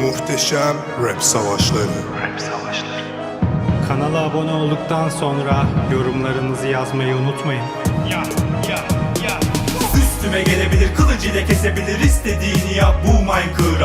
Muhteşem Rap Savaşları. Kanala abone olduktan sonra yorumlarınızı yazmayı unutmayın. Üstüme gelebilir kılıcıyla kesebilir istediğini yap bu Minecraft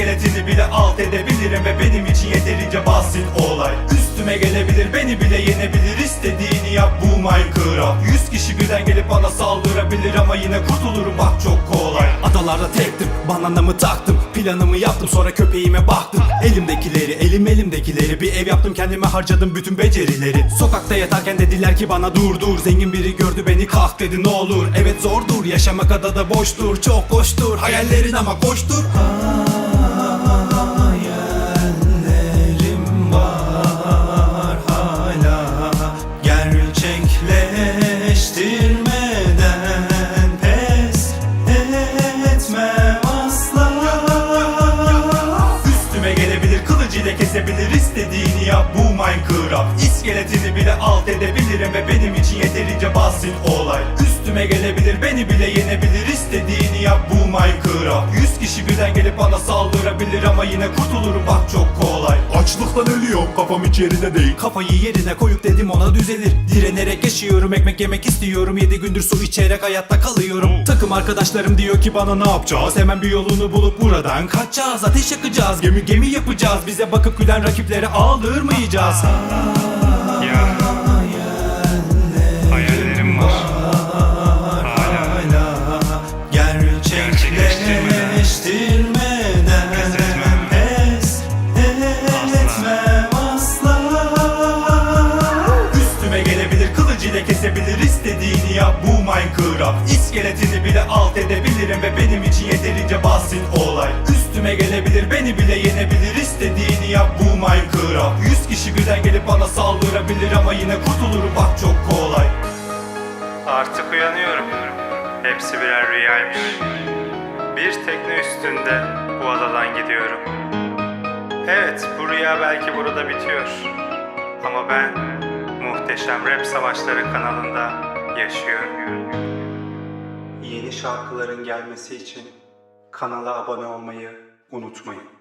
İskeletini bile alt edebilirim ve benim için yeterince basit olay. Üstüme gelebilir beni bile yenebilir. İstediğini yap bu Minecraft. Yüz kişi birden gelip bana saldırabilir ama yine kurtulurum. Bak çok kolay. Adalarda tektim bananamı taktım planımı yaptım sonra köpeğime baktım. Elimdekileri elim elimdekileri bir ev yaptım kendime harcadım bütün becerileri. Sokakta yatarken dediler ki bana dur dur. Zengin biri gördü beni kalk dedi ne olur. Evet zordur yaşamak adada boştur çok boştur Hayallerin ama koştur istediğini yap bu Minecraft. İskeletini bile alt edebilirim ve benim için yeterince basit olay. Üstüme gelebilir beni bile yenebilir Minecraft. Yüz kişi birden gelip bana saldırabilir ama yine kurtulurum. Bak çok kolay. Açlıktan ölüyorum kafam hiç yerinde değil. Kafayı yerine koyup dedim ona düzelir. Direnerek yaşıyorum ekmek yemek istiyorum. Yedi gündür su içerek hayatta kalıyorum. Takım arkadaşlarım diyor ki bana ne yapacağız? Hemen bir yolunu bulup buradan kaçacağız. Ateş yakacağız. Gemi gemi yapacağız. Bize bakıp gülen rakiplere aldırmayacağız. Ya. Kılıcıyla kesebilir istediğini yap bu Minecraft İskeletini bile alt edebilirim ve benim için yeterince basit olay Üstüme gelebilir beni bile yenebilir istediğini yap bu Minecraft Yüz kişi birden gelip bana saldırabilir ama yine kurtulurum bak çok kolay Artık uyanıyorum. Hepsi birer rüyaymış. Bir tekne üstünde bu adadan gidiyorum. Evet, bu rüya belki burada bitiyor. Ama ben Muhteşem Rap Savaşları kanalında yaşıyorum. Yeni şarkıların gelmesi için kanala abone olmayı unutmayın.